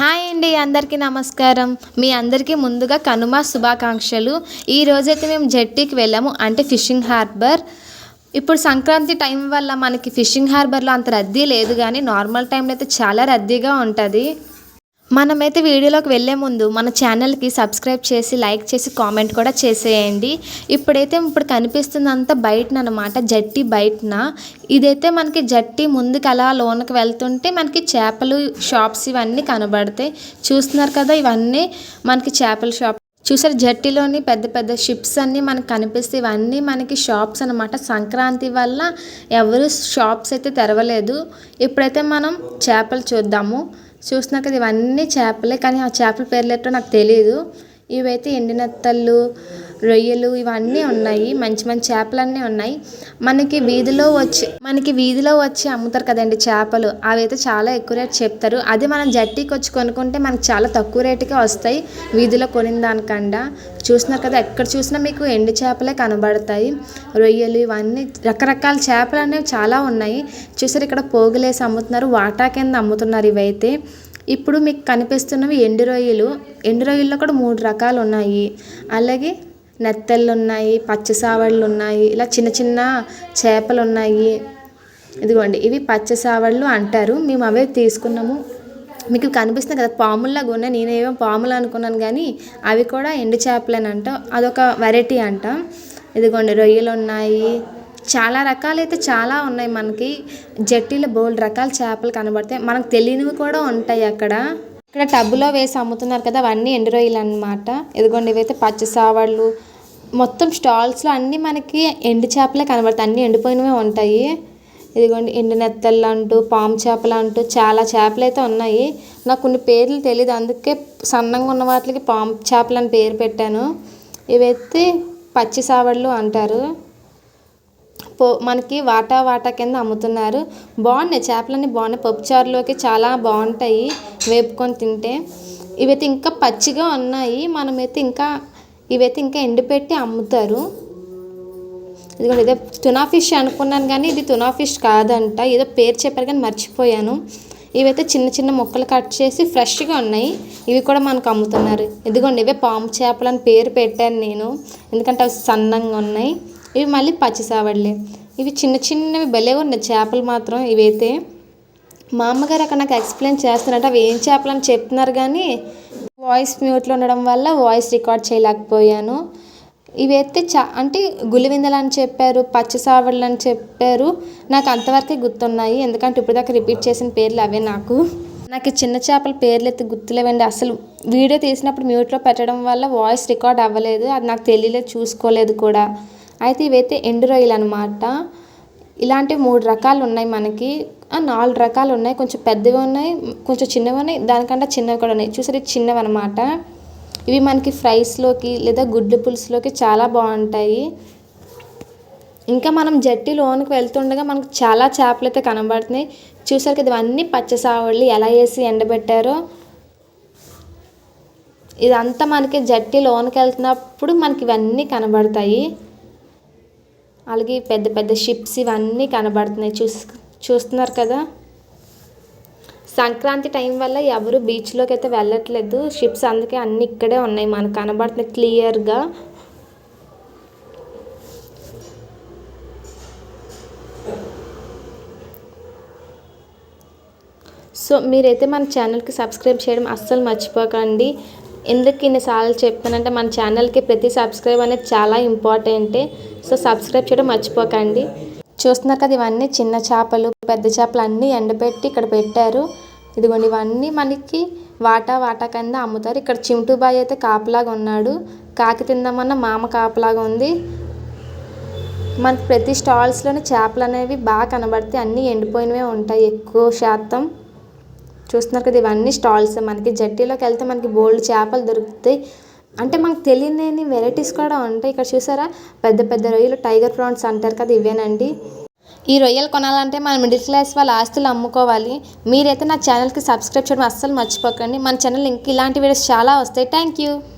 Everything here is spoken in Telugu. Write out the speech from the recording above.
హాయ్ అండి అందరికీ నమస్కారం. మీ అందరికీ ముందుగా కనుమ శుభాకాంక్షలు. ఈ రోజైతే మేము జెట్టీకి వెళ్ళాము అంటే ఫిషింగ్ హార్బర్. ఇప్పుడు సంక్రాంతి టైం వల్ల మనకి ఫిషింగ్ హార్బర్లో అంత రద్దీ లేదు కానీ నార్మల్ టైంలో అయితే చాలా రద్దీగా ఉంటుంది. మనమైతే వీడియోలోకి వెళ్ళే ముందు మన ఛానల్కి సబ్స్క్రైబ్ చేసి లైక్ చేసి కామెంట్ కూడా చేసేయండి. ఇప్పుడైతే ఇప్పుడు కనిపిస్తుందంతా బయటన అనమాట జట్టి బయటన. ఇదైతే మనకి జట్టి ముందుకు అలా లోనకి వెళ్తుంటే మనకి చేపలు షాప్స్ ఇవన్నీ కనబడతాయి. చూస్తున్నారు కదా ఇవన్నీ మనకి చేపల షాప్. చూసారు జట్టిలోని పెద్ద పెద్ద షిప్స్ అన్నీ మనకు కనిపిస్తాయి. ఇవన్నీ మనకి షాప్స్ అనమాట సంక్రాంతి వల్ల ఎవరు షాప్స్ అయితే తెరవలేదు. ఇప్పుడైతే మనం చేపలు చూద్దాము. చూసినాక ఇవన్నీ చేపలే కానీ ఆ చేపల పేర్లు ఏంటో నాకు తెలియదు ఇవైతే ఎండినత్తళ్ళు రొయ్యలు ఇవన్నీ ఉన్నాయి మంచి మంచి చేపలన్నీ ఉన్నాయి. మనకి వీధిలో వచ్చి మనకి వీధిలో వచ్చి అమ్ముతారు కదండి చేపలు. అవి అయితే చాలా ఎక్కువ రేట్ చెప్తారు. అది మనం జట్టీకి వచ్చి కొనుక్కుంటే మనకి చాలా తక్కువ రేటుకే వస్తాయి. వీధిలో కొనిన దానికన్నా చూస్తున్నారు కదా ఎక్కడ చూసినా మీకు ఎండు చేపలే కనబడతాయి. రొయ్యలు ఇవన్నీ రకరకాల చేపలు అనేవి చాలా ఉన్నాయి. చూసారు ఇక్కడ పోగులేసి అమ్ముతున్నారు వాటా కింద అమ్ముతున్నారు ఇవైతే. ఇప్పుడు మీకు కనిపిస్తున్నవి ఎండు రొయ్యలు. ఎండు రొయ్యల్లో కూడా మూడు రకాలు ఉన్నాయి. అలాగే నెత్తళ్ళు ఉన్నాయి పచ్చి సావళ్ళు ఉన్నాయి ఇలా చిన్న చిన్న చేపలు ఉన్నాయి ఇదిగోండి ఇవి పచ్చ సావళ్ళు అంటారు. మేము అవే తీసుకున్నాము. మీకు కనిపిస్తుంది కదా పాముల్లాగా ఉన్నాయి. నేనేమో పాములు అనుకున్నాను కానీ అవి కూడా ఎండు చేపలేనంట. అదొక వెరైటీ అంట. ఇదిగోండి రొయ్యలు ఉన్నాయి చాలా రకాలైతే చాలా ఉన్నాయి మనకి. జట్టీలో బోల్డ్ రకాల చేపలు కనబడతాయి. మనకు తెలియనివి కూడా ఉంటాయి అక్కడ. ఇక్కడ టబ్బులో వేసి అమ్ముతున్నారు కదా అవన్నీ ఎండు రొయ్యలు అనమాట ఇదిగోండి ఇవైతే పచ్చి సావళ్ళు మొత్తం స్టాల్స్లో అన్నీ మనకి ఎండు చేపలే కనబడతాయి. అన్నీ ఎండిపోయినవే ఉంటాయి. ఇదిగోండి ఎండు నెత్తళ్ళు అంటూ పాము చేపలు అంటూ చాలా చేపలు అయితే ఉన్నాయి. నాకు కొన్ని పేర్లు తెలియదు అందుకే సన్నంగా ఉన్న వాటికి పాము చేపలు అని పేరు పెట్టాను. ఇవైతే పచ్చి సావళ్ళు అంటారు. పో మనకి వాటా వాటా కింద అమ్ముతున్నారు. బాగున్నాయి. చేపలన్నీ బాగున్నాయి. పప్పుచారులోకి చాలా బాగుంటాయి. వేపుకొని తింటే. ఇవైతే ఇంకా పచ్చిగా ఉన్నాయి. మనమైతే ఇంకా ఇవైతే ఇంకా ఎండిపెట్టి అమ్ముతారు. ఇదిగోండి ఇదే తునా ఫిష్ అనుకున్నాను కానీ ఇది తునా ఫిష్ కాదంట. ఏదో పేరు చెప్పారు కానీ మర్చిపోయాను. ఇవైతే చిన్న చిన్న ముక్కలు కట్ చేసి ఫ్రెష్గా ఉన్నాయి. ఇవి కూడా మనకు అమ్ముతున్నారు. ఇదిగోండి ఇవే పాము చేపలు అని పేరు పెట్టాను నేను. ఎందుకంటే అవి సన్నంగా ఉన్నాయి. ఇవి మళ్ళీ పచ్చిసావడలే ఇవి చిన్న చిన్నవి భలే ఉన్నాయి చేపలు మాత్రం ఇవైతే. మా అమ్మగారు అక్కడ నాకు ఎక్స్ప్లెయిన్ చేస్తున్నారంటే అవి ఏం చేపలు అని చెప్తున్నారు కానీ వాయిస్ మ్యూట్లో ఉండడం వల్ల వాయిస్ రికార్డ్ చేయలేకపోయాను. ఇవైతే చా అంటే గులివిందలు అని చెప్పారు పచ్చి అని చెప్పారు. నాకు అంతవరకే గుర్తున్నాయి. ఎందుకంటే ఇప్పటిదాకా రిపీట్ చేసిన పేర్లు అవే నాకు. నాకు చిన్న చేపల పేర్లు అయితే గుర్తులేవండి. అసలు వీడియో తీసినప్పుడు మ్యూట్లో పెట్టడం వల్ల వాయిస్ రికార్డ్ అవ్వలేదు. అది నాకు తెలియలేదు చూసుకోలేదు కూడా. అయితే ఇవైతే ఎండు రొయ్యలు అనమాట ఇలాంటి మూడు రకాలు ఉన్నాయి మనకి. నాలుగు రకాలు ఉన్నాయి. కొంచెం పెద్దవి ఉన్నాయి కొంచెం చిన్నవి ఉన్నాయి. దానికంటే చిన్నవి కూడా ఉన్నాయి. చూసారు చిన్నవి అనమాట ఇవి మనకి ఫ్రైస్లోకి లేదా గుడ్డు పులుసులోకి చాలా బాగుంటాయి. ఇంకా మనం జట్టి లోనికి వెళ్తుండగా మనకు చాలా చేపలు అయితే కనబడుతున్నాయి. చూసారు కదా ఇవన్నీ పచ్చసావళ్ళు ఎలా వేసి ఎండబెట్టారో. ఇదంతా మనకి జట్టి లోనికి వెళ్తున్నప్పుడు మనకి ఇవన్నీ కనబడతాయి. అలాగే పెద్ద పెద్ద షిప్స్ ఇవన్నీ కనబడుతున్నాయి. చూస్ చూస్తున్నారు కదా? సంక్రాంతి టైం వల్ల ఎవరు బీచ్లోకి అయితే వెళ్ళట్లేదు. షిప్స్ అందుకే అన్నీ ఇక్కడే ఉన్నాయి. మనకు కనబడుతున్నాయి క్లియర్గా సో మీరైతే మన ఛానల్కి సబ్స్క్రైబ్ చేయడం అస్సలు మర్చిపోకండి. ఎందుకు ఇన్నిసార్లు చెప్తానంటే మన ఛానల్కి ప్రతి సబ్స్క్రైబ్ అనేది చాలా ఇంపార్టెంటే. సో సబ్స్క్రైబ్ చేయడం మర్చిపోకండి. చూస్తున్నారు కదా ఇవన్నీ చిన్న చేపలు పెద్ద చేపలు అన్నీ ఎండబెట్టి ఇక్కడ పెట్టారు. ఇదిగోండి ఇవన్నీ మనకి వాటా వాటా కింద అమ్ముతారు. ఇక్కడ చింటూ బాయ్ అయితే కాపలాగా ఉన్నాడు. కాకి తిందామన్న మామ కాపలాగా ఉంది. మనకి ప్రతి స్టాల్స్లోనే చేపలు అనేవి బాగా కనబడతాయి అన్నీ ఎండిపోయినవే ఉంటాయి ఎక్కువ శాతం. చూస్తున్నారు కదా ఇవన్నీ స్టాల్స్. మనకి జట్టీలోకి వెళ్తే మనకి బోల్డ్ చేపలు దొరుకుతాయి. అంటే మనకు తెలియని వెరైటీస్ కూడా ఉంటాయి. ఇక్కడ చూసారా? పెద్ద పెద్ద రొయ్యలు టైగర్ ప్రాన్స్ అంటారు కదా ఇవేనండి. ఈ రొయ్యలు కొనాలంటే మన మిడిల్ క్లాస్ వాళ్ళ ఆస్తులు అమ్ముకోవాలి. మీరైతే నా ఛానల్కి సబ్స్క్రైబ్ చేయడం అస్సలు మర్చిపోకండి. మన ఛానల్ ఇంక ఇలాంటి వీడియోస్ చాలా వస్తాయి. Thank you.